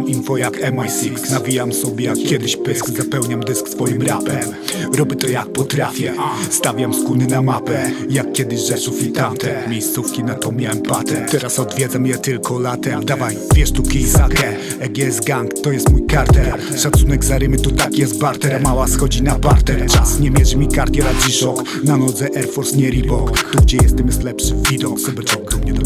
Zbieram info jak MI6 Nawijam sobie jak kiedyś pysk. Zapełniam dysk swoim rapem. Robię to jak potrafię. Stawiam skuny na mapę. Jak kiedyś Rzeszów i tamte. Miejscówki na to miałem patent Teraz odwiedzam je tylko latem. Dawaj dwie sztuki i sakę EGS Gang to jest mój kartel Szacunek za rymy to tak jest barter. Mała schodzi na parter. Czas nie mierzy mi kartier, a G-Shock Na nodze Air Force nie Reebok. Tu gdzie jestem jest lepszy widok. Sebeczok do mnie do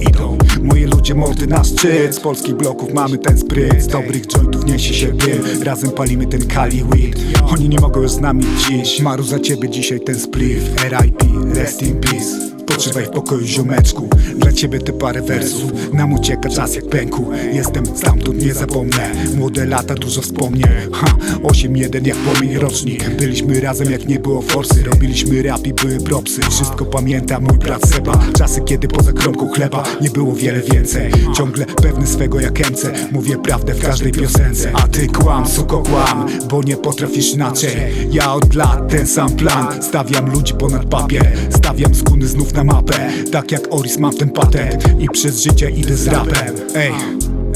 idą Moje ludzie mordy na szczyt. Z polskich bloków mamy ten spryt. Z dobrych jointów niesie się dym Razem palimy ten Kali weed. Oni nie mogą już z nami dziś. Maru za ciebie dzisiaj ten spliff RIP, rest in peace Potrzymaj w pokoju ziomeczku. Dla ciebie te parę wersów. Nam ucieka czas jak pęku. Jestem stamtąd, nie zapomnę. Młode lata, dużo wspomnień Ha, 8-1 jak płomień rocznik. Byliśmy razem jak nie było forsy. Robiliśmy rap i były propsy. Wszystko pamięta mój brat Seba. Czasy kiedy poza kromką chleba Nie było wiele więcej. Ciągle pewny swego jak MC Mówię prawdę w każdej piosence. A ty kłam, suko kłam Bo nie potrafisz inaczej. Ja od lat ten sam plan Stawiam ludzi ponad papier. Stawiam skuny znów na mapę Tak jak Oris mam ten patent. I przez życie idę z rapem. Ej,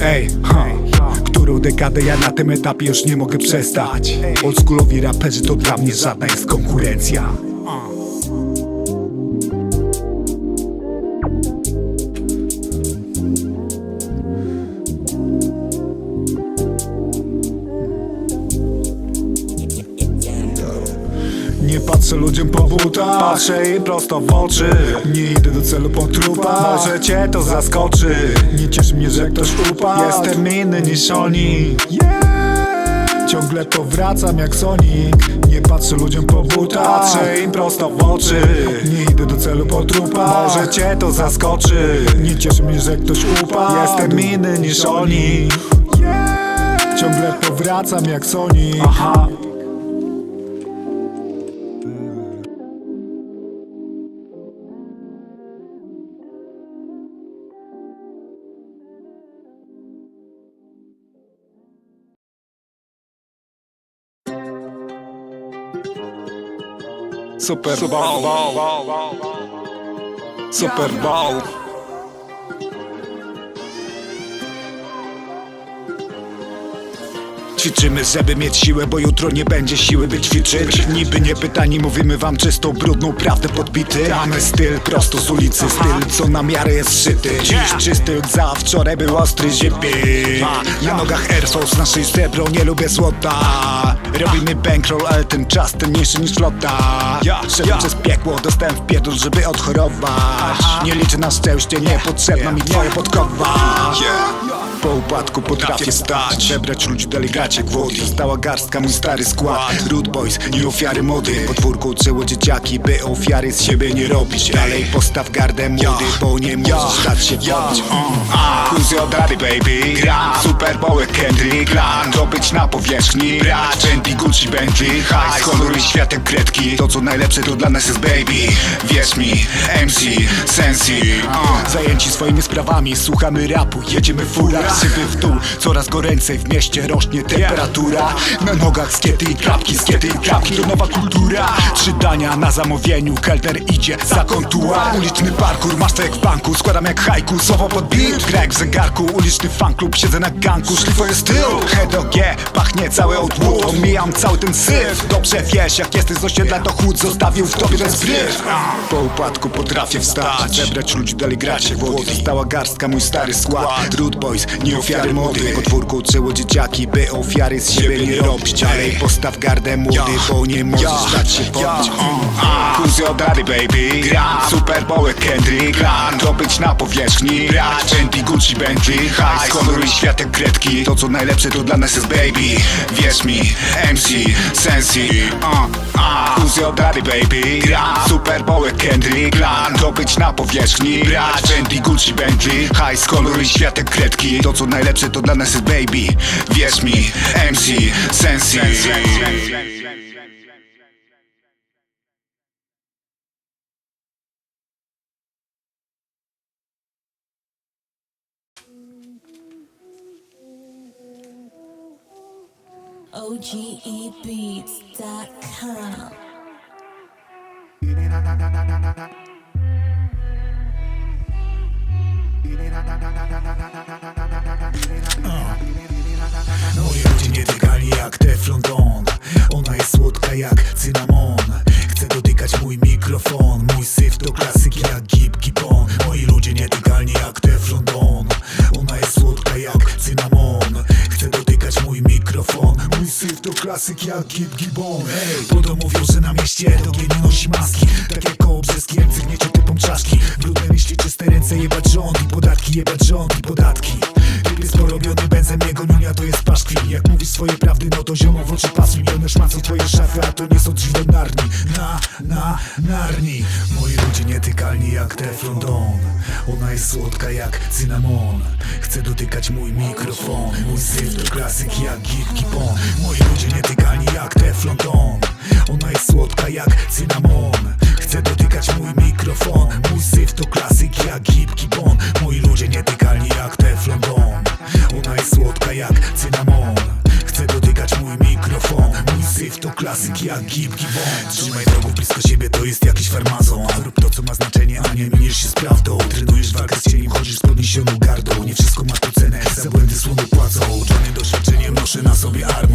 ej, ha. Którą dekadę ja na tym etapie już nie mogę przestać. Oldschoolowi raperzy to dla mnie żadna jest konkurencja Patrzę im prosto w oczy. Nie idę do celu po trupach Może cię to zaskoczy. Nie cieszy mnie, że ktoś upadł. Jestem inny niż oni. Ciągle powracam jak Sonic Nie patrzę ludziom po butach. Patrzę im prosto w oczy. Nie idę do celu po trupach Może cię to zaskoczy. Nie cieszy mnie, że ktoś upadł. Jestem inny niż oni. Ciągle powracam jak Sonic Aha Super Bowl. Super Bowl. Ćwiczymy, żeby mieć siłę, bo jutro nie będzie siły by ćwiczyć. Niby nie pytani, mówimy wam czystą, brudną prawdę podbity. Mamy styl prosto z ulicy, styl co na miarę jest szyty. Dziś czysty jak za wczoraj był ostry ziepy Na nogach Air Force, na szyi srebro, nie lubię złota Robimy bankroll, ale ten czas cenniejszy niż flota Szedłem przez piekło, dostałem w pierdol, żeby odchorować. Nie liczę na szczęście, niepotrzebna mi twoja podkowa. Po upadku potrafię stać. Przebrać ludzi dalej grać jak wody Została garstka, mój stary skład. Root Boys, nie ofiary mody. Podwórko uczyło dzieciaki, by ofiary z siebie nie robić. Dalej postaw gardę młody, bo nie możesz dać się pobić. Your daddy baby? Gram Super Kendrick Gram To być na powierzchni. Brać Fendi, Gucci, Bentley High Honor i światek kredki. To co najlepsze to dla nas jest baby. Wierz mi, MC, Sensi uh. Zajęci swoimi sprawami Słuchamy rapu, jedziemy w furach Sypy w dół, coraz goręcej w mieście rośnie temperatura. Na nogach skiety i klapki, skiety i klapki To nowa kultura. Trzy dania na zamówieniu, kelner idzie za kontuar. Uliczny parkour, masz to jak w banku Składam jak haiku, słowo pod beat. Jak w zegarku, uliczny fanklub Siedzę na ganku, szlifuję styl Head o G, pachnie cały odwód Omijam cały ten syf. Dobrze wiesz, jak jesteś z osiedla to chłód Zostawił w tobie ten spryt Po upadku potrafię wstać Zebrać ludzi, dalej grać jak wody. Została garstka, mój stary skład. Root Boys, nie ofiary mody. Podwórko uczyło dzieciaki, by ofiary z siebie nie robić. Dalej postaw gardę młody, bo nie możesz dać się Who's your daddy baby? Gram Super Bowl Kendrick Gram To być na powierzchni Brać. Fendi, Gucci, Bentley High Honor i światek kredki. To co najlepsze to dla nas jest baby. Wierz mi, MC, Sensi uh, uh. Your daddy baby? Gram Super Bowl Kendrick Gram To być na powierzchni Brać. Fendi, Gucci, Bentley High Honor i światek kredki. To co najlepsze to dla nas jest baby. Wierz mi, MC, Sensi OGEbeats.com. Teflon Don Ona jest słodka jak cynamon Chcę dotykać mój mikrofon Mój syf to klasyk jak Gib Gibbon Moi ludzie nietykalni jak Teflon Don Ona jest słodka jak cynamon Mój to klasyk jak Gib Gibbon Hej, bo to mówią, że na mieście to nie nosi maski. Tak jak koło brzeski, jak cygniecie typom czaszki. Brudne myśli, czyste ręce, jebać rząd I podatki, jebać rząd i podatki Porobiony benzem, jego niunia to jest paszkwil Jak mówisz swoje prawdy, no to ziomo w oczy pasu Miliony szmacą twoje szafy, a to nie są drzwi do narni. Na, na, narni. Moi ludzie nietykalni jak Teflon. Don Ona jest słodka jak cynamon. Chcę dotykać mój mikrofon. Mój syf to klasyk jak Gib Gibbon Moi ludzie nietykalni jak Teflon. Don Ona jest słodka jak cynamon. Chcę dotykać mój mikrofon. Mój syf to klasyk jak Gib Gibbon Moi ludzie nietykalni jak Teflon. Don Ona jest słodka jak cynamon. Chcę dotykać mój mikrofon. Mój syf to klasyk jak Gib Gibbon Trzymaj wrogów blisko siebie, to jest jakiś farmazon. Rób to co ma znaczenie, a nie miniesz się z prawdą. Trenujesz walkę z cieniem, chodzisz z podniesioną gardą. Nie wszystko ma tu cenę, za błędy słono płacą. Uczony doświadczeniem, noszę na sobie armor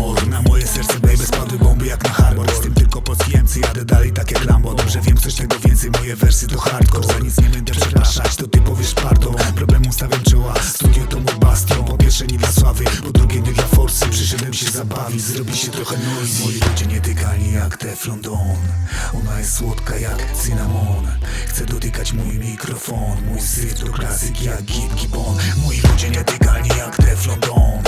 Mój syf to klasyk jak Gib Gibbon Moi ludzie nietykalni jak Teflon. Don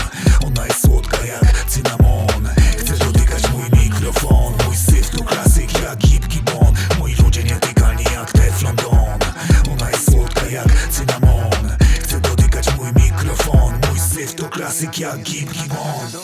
Ona jest słodka jak cynamon. Chcę dotykać mój mikrofon. Mój syf to klasyk jak Gib Gibbon Moi ludzie nietykalni jak Teflon. Don Ona jest słodka jak cynamon. Chcę dotykać mój mikrofon. Mój syf to klasyk jak Gib Gibbon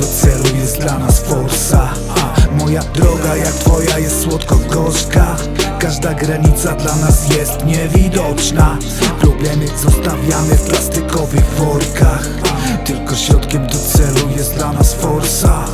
do celu jest dla nas forsa. A moja droga jak twoja jest słodko-gorzka. Każda granica dla nas jest niewidoczna. Problemy zostawiamy w plastikowych workach Tylko środkiem do celu jest dla nas forsa.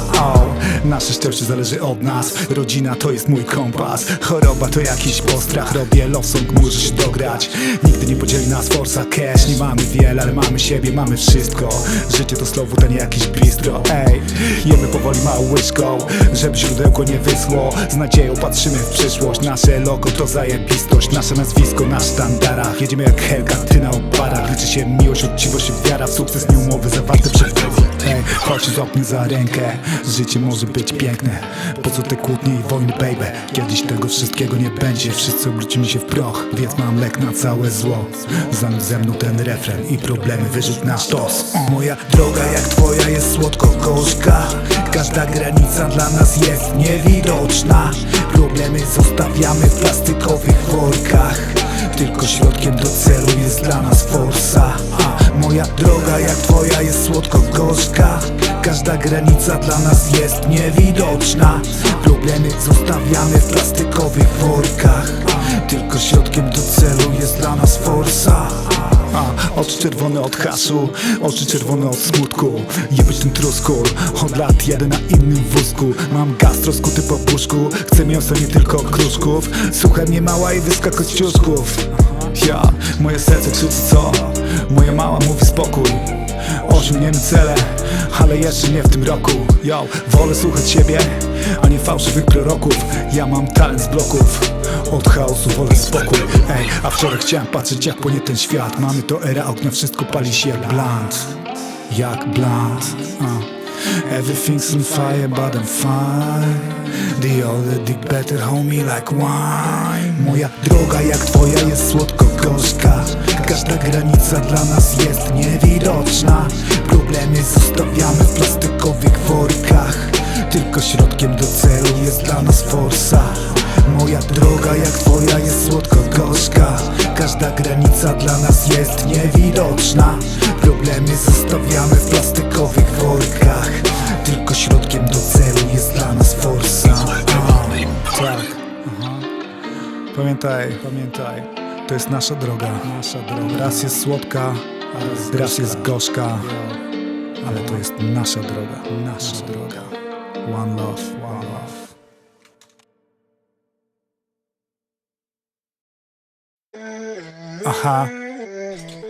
Nasze szczęście zależy od nas. Rodzina to jest mój kompas. Choroba to jakiś postrach. Robię love song, możesz dograć. Nigdy nie podzieli nas forsa. Cash Nie mamy wiele, ale mamy siebie, mamy wszystko. Życie to słowo, to nie jakiś bistro. Ej, jemy powoli małą łyżką Żeby źródełko nie wyschło. Z nadzieją patrzymy w przyszłość. Nasze logo to zajebistość. Nasze nazwisko na sztandarach. Jedziemy jak Helga, ty na oparach. Liczy się miłość, uczciwość i wiara W sukces nie umowy zawarte przed Ej, chodź złap za rękę. Życie może być piękne. Po co te kłótnie i wojny, baby? Kiedyś tego wszystkiego nie będzie. Wszyscy obrócimy się w proch Więc mam lek na całe zło. Zanudź ze mną ten refren I problemy wyrzuć na sztos Moja droga jak twoja jest słodko-gorzka. Każda granica dla nas jest niewidoczna. Problemy zostawiamy w plastikowych workach. Tylko środkiem do celu jest dla nas forsa. Moja droga jak twoja jest słodko-gorzka Każda granica dla nas jest niewidoczna. Problemy zostawiamy w plastikowych workach. Tylko środkiem do celu jest dla nas forsa. A, oczy czerwone od haszu, oczy czerwone od smutku. Jebać ten truskul, od lat jadę na innym wózku. Mam gastro skuty po puszku, chcę mięso nie tylko kruszków. Słuchaj mnie mała i wyska kościuszków Ja, moje serce krzyczy co? Moja mała mówi spokój Osiągniemy cele, ale jeszcze nie w tym roku. Yo, wolę słuchać siebie, a nie fałszywych proroków. Ja mam talent z bloków od chaosu wolę spokój. Ej, a wczoraj chciałem patrzeć jak płonie ten świat. Mamy to era ognia, wszystko pali się jak blunt jak blunt uh. Everything's on fire but I'm fine. The older the better homie like wine. Moja droga jak twoja jest słodko-gorzka Każda granica dla nas jest niewidoczna. Problemy zostawiamy w plastikowych workach. Tylko środkiem do celu jest dla nas forsa. Moja droga jak twoja jest słodko-gorzka. Każda granica dla nas jest niewidoczna. Problemy zostawiamy w plastikowych workach. Tylko środkiem do celu jest dla nas forsa. A, Tak, aha. Pamiętaj, pamiętaj To jest nasza droga, nasza droga. Raz jest słodka, raz jest gorzka. Ale to jest nasza droga, nasza droga. One love, one love. Aha,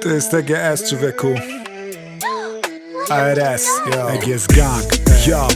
to jest EGS człowieku. ARS, EGS gang, yo,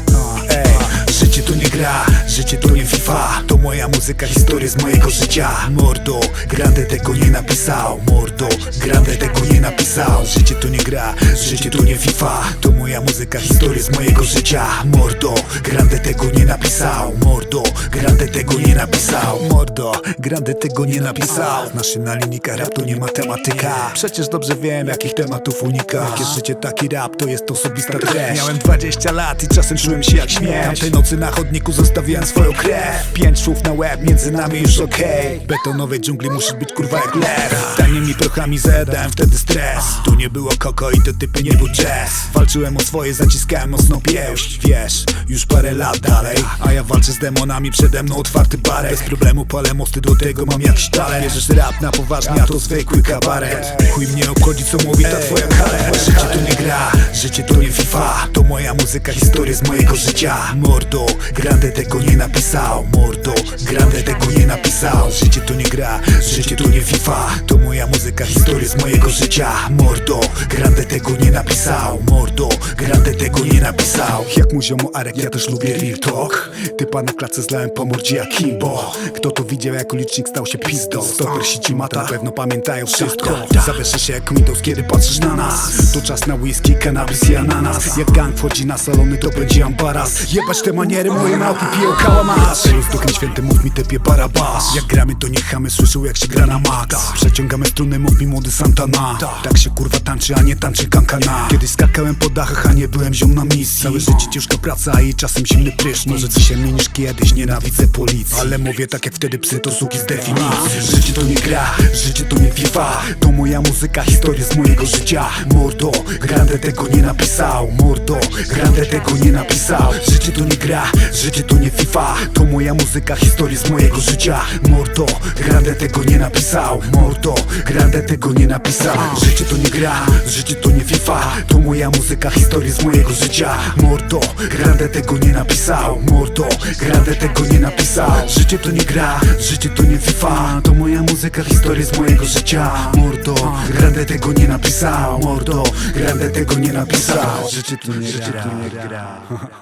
Życie to nie gra, życie to nie FIFA To moja muzyka, historia z mojego życia. Mordo, Grande tego nie napisał. Mordo, Grande tego nie napisał. Życie to nie gra, życie to nie FIFA To moja muzyka, historia z mojego życia. Mordo, Grande tego nie napisał. Mordo, Grande tego nie napisał. Mordo, Grande tego nie napisał. Znasz się na linijkach, rap to nie matematyka Przecież dobrze wiem, jakich tematów unika. Jakie życie, taki rap, to jest osobista treść. Miałem 20 lat i czasem czułem się jak śmierć. Tamtej nocy na chodniku zostawiłem swoją krew. Pięć szwów na łeb, między nami już okej. Betonowej dżungli musisz być kurwa jak lew. Tanimi prochami zadałem wtedy stres. Tu nie było koko i to typy nie był jazz. Walczyłem o swoje, zaciskałem mocno pięść Wiesz, już parę lat dalej. A ja walczę z demonami, przede mną otwarty barek. Bez problemu palę mosty, do tego mam jakiś talent. Bierzesz rap na poważnie, a to zwykły kabaret. Chuj mnie obchodzi co mówi ta twoja kale Życie to nie gra, życie to nie FIFA To moja muzyka, historia z mojego życia. Mordo, Grande tego nie napisał. Mordo, Grande tego nie napisał. Życie to nie gra, życie to nie FIFA. To moja muzyka, historia z mojego życia. Mordo, Grande tego nie napisał. Mordo, Grande tego nie napisał. Jak mu ziomu Arek, ja też lubię real talk. Typa na klatce zlałem po mordzie jak Kimbo. Kto to widział, jak ulicznik stał się pizdą? Stoper sieci mata, pewno pamiętają wszystko. Zawieszę się jak Windows, kiedy patrzysz na nas. To czas na whisky, cannabis i ananas. Jak gang wchodzi na salony, to będzie ambaras. Jebać te maniery, moje małpy piją kałamarz Teraz duchem święty, mów mi typie barabas. Jak gramy, to niech chamy słyszą, jak się gra na max. Przeciągamy struny, mów mi młody Santana. Tak. Się kurwa tańczy, a nie tańczy kankana. Kiedyś skakałem po dachach, a nie byłem ziom na misji. Całe życie ciężka praca i czasem zimny prysznic. Może dzisiaj mniej niż kiedyś, nienawidzę policji. Ale mówię tak jak wtedy psy, to suki z definicji. Życie to nie gra, życie to nie FIFA To moja muzyka, historia z mojego życia. Mordo, Grande tego nie napisał. Mordo, Grande tego nie napisał. Życie to nie gra, życie to nie FIFA To moja muzyka, historia z mojego życia. Mordo, Grande tego nie napisał. Mordo, Grande tego nie napisał. Życie to nie gra, życie to nie FIFA To moja muzyka, historia z mojego życia. Mordo, Grande tego nie napisał. Mordo, Grande tego nie napisał. Życie to nie gra, życie to nie FIFA To moja muzyka, historia z mojego życia. Mordo, Grande tego nie napisał. Mordo, Grande tego nie napisał. Życie to nie gra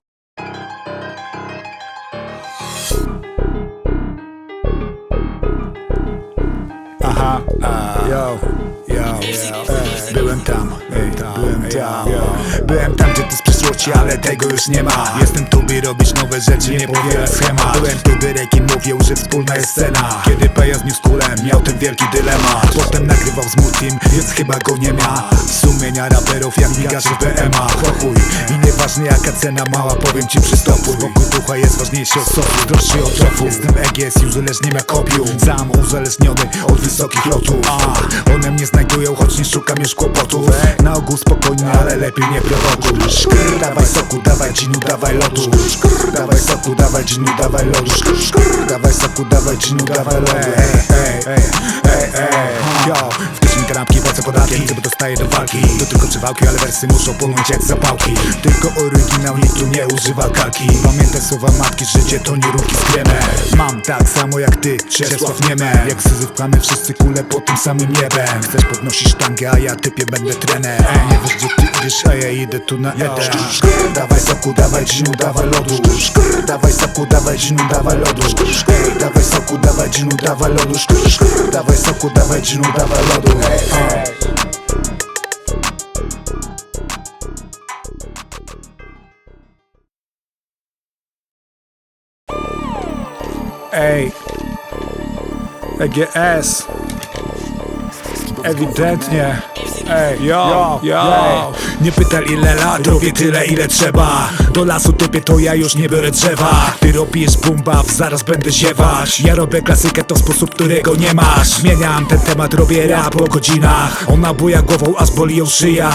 yo, yo, yo. Eh, byłem tam, ej, eh, byłem tam Byłem tam, gdzie ty ale tego już nie ma. Jestem tu, by robić nowe rzeczy, nie powielać schemat. Byłem tu, by rekin mówił, że wspólna jest scena. Kiedy Pejas z kulem, miał ten wielki dylemat. Potem nagrywał z Multim, więc chyba go nie ma. Sumienia raperów jak migaczy BMA Pochuj i nieważne jaka cena mała, powiem ci przystopuj Spokój ducha jest ważniejszy od sosu, droższy od trofu. Jestem EGS i uzależniam jak opium. Sam uzależniony od wysokich lotów. A, one mnie znajdują, choć nie szukam już kłopotów. Na ogół spokojny, ale lepiej nie prowokuj Dawaj soku, dawaj dżinu, dawaj lodu dawaj soku, dawaj dżinu, dawaj lodu dawaj soku, dawaj dżinu, dawaj lodu Ej, ej, ej, ej, ej, yo Kanapki, płacę podatki, gdy dostaję do walki To tylko przywałki, ale wersy muszą płynąć jak zapałki. Tylko oryginał, nikt tu nie używa kalki. Pamiętaj słowa matki, życie to nie ruki z kremem Mam tak samo jak ty, Czesław Niemę Jak syzyfkamy wszyscy kule pod tym samym niebem. Chcesz podnosić sztangę, a ja typie będę trener. Nie wiesz gdzie ty idziesz, a ja idę tu na eter Dawaj soku, dawaj dżinu, dawaj lodu. Dawaj soku, dawaj dżinu, dawaj lodu. Dawaj soku, dawaj dżinu, dawaj lodu. Dawaj soku, dawaj dżinu, dawaj lodu Hey, like your ass. Evidentnie. Ej, yo, yo, Nie pytaj ile lat, robię tyle ile trzeba. Do lasu typie to ja już nie biorę drzewa. Ty robisz bumbaw, zaraz będę ziewać. Ja robię klasykę, to sposób, którego nie masz. Zmieniam ten temat, robię rap po godzinach. Ona buja głową, aż boli ją szyja.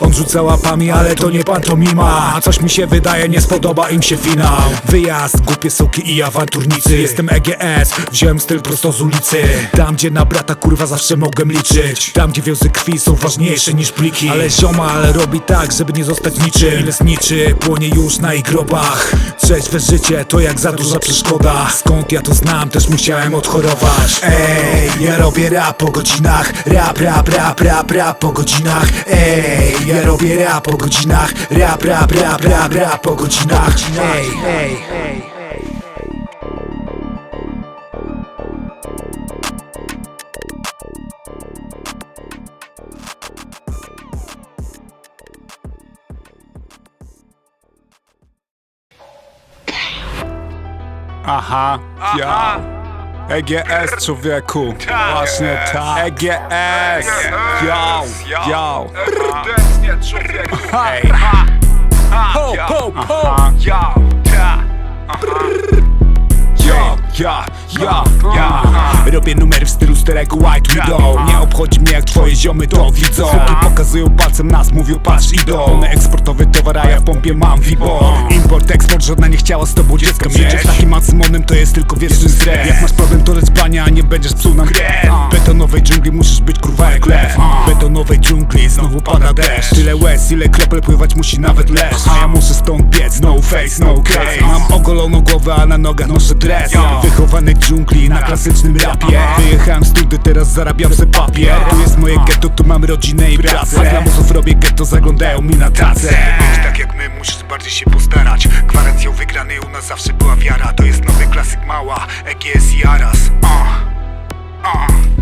On rzuca łapami, ale to nie pantomima. A coś mi się wydaje, nie spodoba im się finał. Wyjazd, głupie soki i awanturnicy. Jestem EGS, wziąłem styl prosto z ulicy. Tam gdzie na brata kurwa zawsze mogłem liczyć. Tam gdzie wiązy krwi są ważniejsze niż pliki. Ale ziomal robi tak, żeby nie zostać niczym. Ile zniczy, płonie już na ich grobach. Trzeźwe życie to jak za duża przeszkoda. Skąd ja to znam, też musiałem odchorować. Ej, ja robię rap po godzinach. Rap, rap, rap, rap, rap po godzinach. Ej, ja robię rap po godzinach. Rap, rap, rap, rap, rap po godzinach. Ej, ej, ej Aha, ja. EGS człowieku, właśnie tak. EGS, yo, yo. Hej, ho, ho, ho. Ja, ja, ja, ja. Robię numery w stylu starego White Widow. Nie obchodzi mnie jak twoje ziomy to widzą. Suki pokazują palcem nas, mówią patrz idą. Eksportowy towar, a ja w pompie mam Vibo Import, eksport, żadna nie chciała z tobą dziecka mieć. Z takim Macymonem to jest tylko wieczny stres. Jak masz problem to lec bania, a nie będziesz psuł nam W betonowej dżungli musisz być kurwa jak lew. Betonowej dżungli znowu pada deszcz. Tyle łez, ile kropel pływać musi nawet lesz A. Ja muszę stąd biec, no face, no case. Mam ogoloną głowę, a na nogach noszę dres. Wychowany dżungli na klasycznym rapie. Wyjechałem z tudy, teraz zarabiam se papier. Tu jest moje getto, tu mam rodzinę i pracę. Dla lamusów robię getto, zaglądają mi na tacę Być tak jak my, musisz bardziej się postarać. Gwarancją wygranej u nas zawsze była wiara. To jest nowy klasyk mała, EGS i Aras. Uh.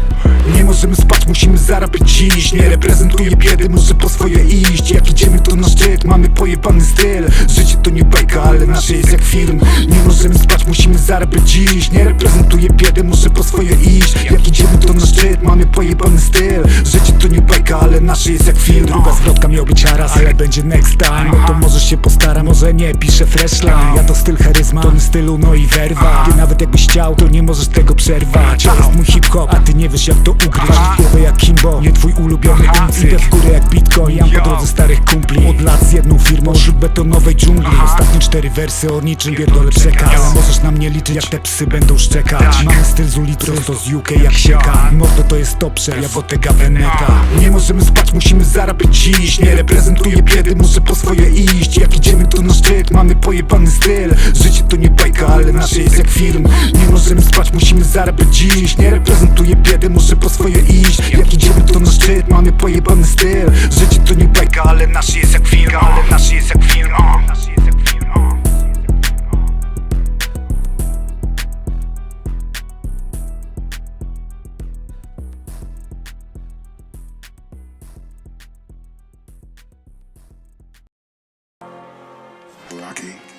Nie możemy spać, musimy zarabiać dziś. Nie reprezentuję biedy, muszę po swoje iść. Jak idziemy to na szczyt, mamy pojebany styl. Życie to nie bajka, ale nasze jest jak film. Nie możemy spać, musimy zarabiać dziś. Nie reprezentuję biedy, muszę po swoje iść. Jak idziemy to na szczyt, mamy pojebany styl. Życie to nie bajka, ale nasze jest jak film. Druga zwrotka miał być raz, ale będzie next time No to może się postara, może nie, piszę freshline Ja to styl charyzma, tony stylu, no i werwa. Ty nawet jakbyś chciał, to nie możesz tego przerwać. To jest mój hip-hop, a ty nie wiesz jak to ugryźć. Masz głowę jak Kimbo, nie twój ulubiony umcy Idę w górę jak Bitcoin, jam po drodze starych kumpli. Od lat z jedną firmą, wśród betonowej dżungli. Ostatnie cztery wersy o niczym pierdolę przekaz Ale możesz na mnie liczyć, jak te psy będą szczekać. Mamy styl z ulicy, prosto z UK jak sieka. Mordo to jest topsze, ja Bottega Veneta. Nie możemy spać, musimy zarabiać dziś Nie reprezentuję biedy, muszę po swoje iść. Jak idziemy to na szczyt, mamy pojebany styl. Życie to nie bajka, ale nasze jest jak film. Nie możemy spać, musimy zarabiać dziś Nie reprezentuję biedy, muszę po ale nasze jest jak film Ale nasze jest jak film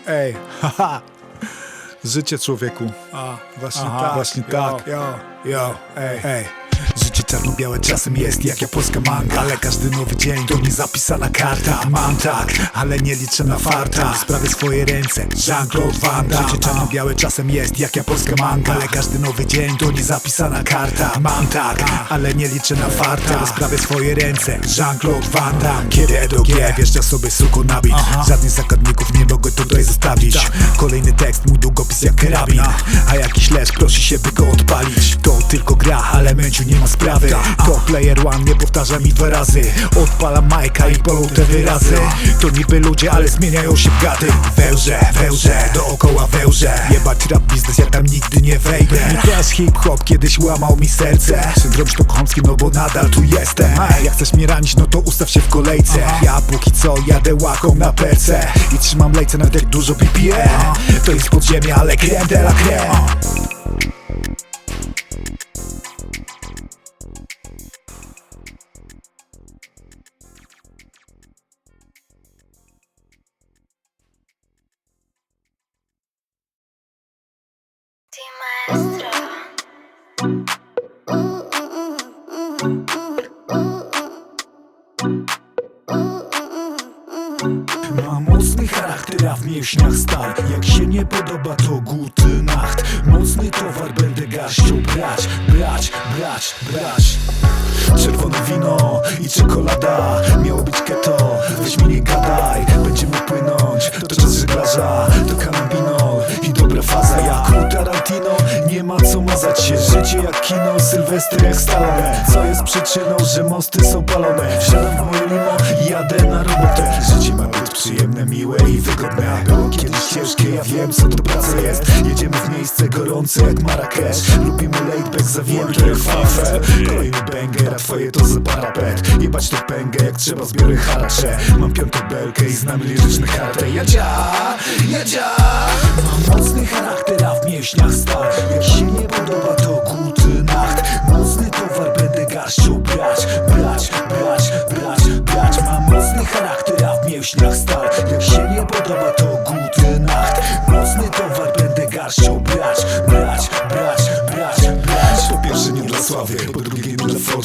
Ej, haha. Życie człowieku. A, właśnie tak. Właśnie tak. Yo, yo, ej, ej. Życie czarno-białe czasem jest jak japońska manga Ale każdy nowy dzień to nie zapisana karta. Mam tak, ale nie liczę na farta. Sprawię swoje ręce, Jean-Claude Van Damme Życie czarno-białe czasem jest jak japońska manga Ale każdy nowy dzień to nie zapisana karta. Mam tak, ale nie liczę na farta. Sprawię swoje ręce, Jean-Claude Van Damme Kiedy Edo G wjeżdża sobie suko nabit Żadnych zagadników nie mogę tutaj zostawić. Kolejny tekst, mój długopis jak karabin. A jakiś les prosi się by go odpalić. To tylko gra, ale męciu nie ma sprawy To player one nie powtarza mi dwa razy. Odpalam majka i polą te wyrazy. To niby ludzie, ale zmieniają się w gady Wełże, wełże, dookoła wełże. Jebać rap biznes, ja tam nigdy nie wejdę. I teraz hip-hop kiedyś łamał mi serce. Syndrom sztokholmski, no bo nadal tu jestem. Jak chcesz mnie ranić, no to ustaw się w kolejce. Ja póki co jadę łaką na perce. I trzymam lejce nawet jak dużo BPM To jest podziemie, ale creme de la creme charakter, Jak kino, Sylwester jak Stallone. Co jest przyczyną, że mosty są palone? Wsiadam w moje limo i jadę na robotę. Życie ma być przyjemne, miłe i wygodne. Było kiedyś ciężkie, ja wiem co to praca jest. Jedziemy w miejsce gorące jak Marrakesz. Lubimy laidback zawięty jak falfel Kolejny banger, a twoje to za parapet. Jebać to pęgę, jak trzeba zbiorę haracze. Mam piątą belkę i znam liryczne kartę Jadzia, jadzia Mam mocny charakter, w mięśniach stal Jak się nie podoba to guty nacht Mocny towar będę garścią brać. Brać, brać, brać, brać. Mam mocny charakter, a w mięśniach stal Jak się nie podoba to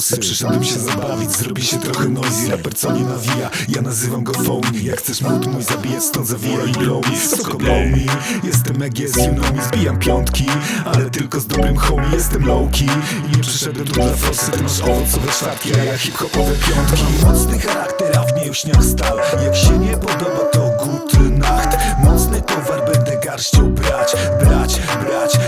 dla forsy Przyszedłem się zabawić, zrobi się trochę noisy. Raper co nie nawija, ja nazywam go phony. Jak chcesz mód mój zabijać, stąd zawijaj i blow me. Soko blow me, jestem EGS, you know me. Zbijam piątki, ale tylko z dobrym homie. Jestem low-key. I nie przyszedłem tu dla forsy. Ty masz owocowe czwartki, a ja hip-hopowe piątki. Mocny charakter, a w mięśniach stal. Jak się nie podoba to guty nacht Mocny towar będę garścią brać, brać, brać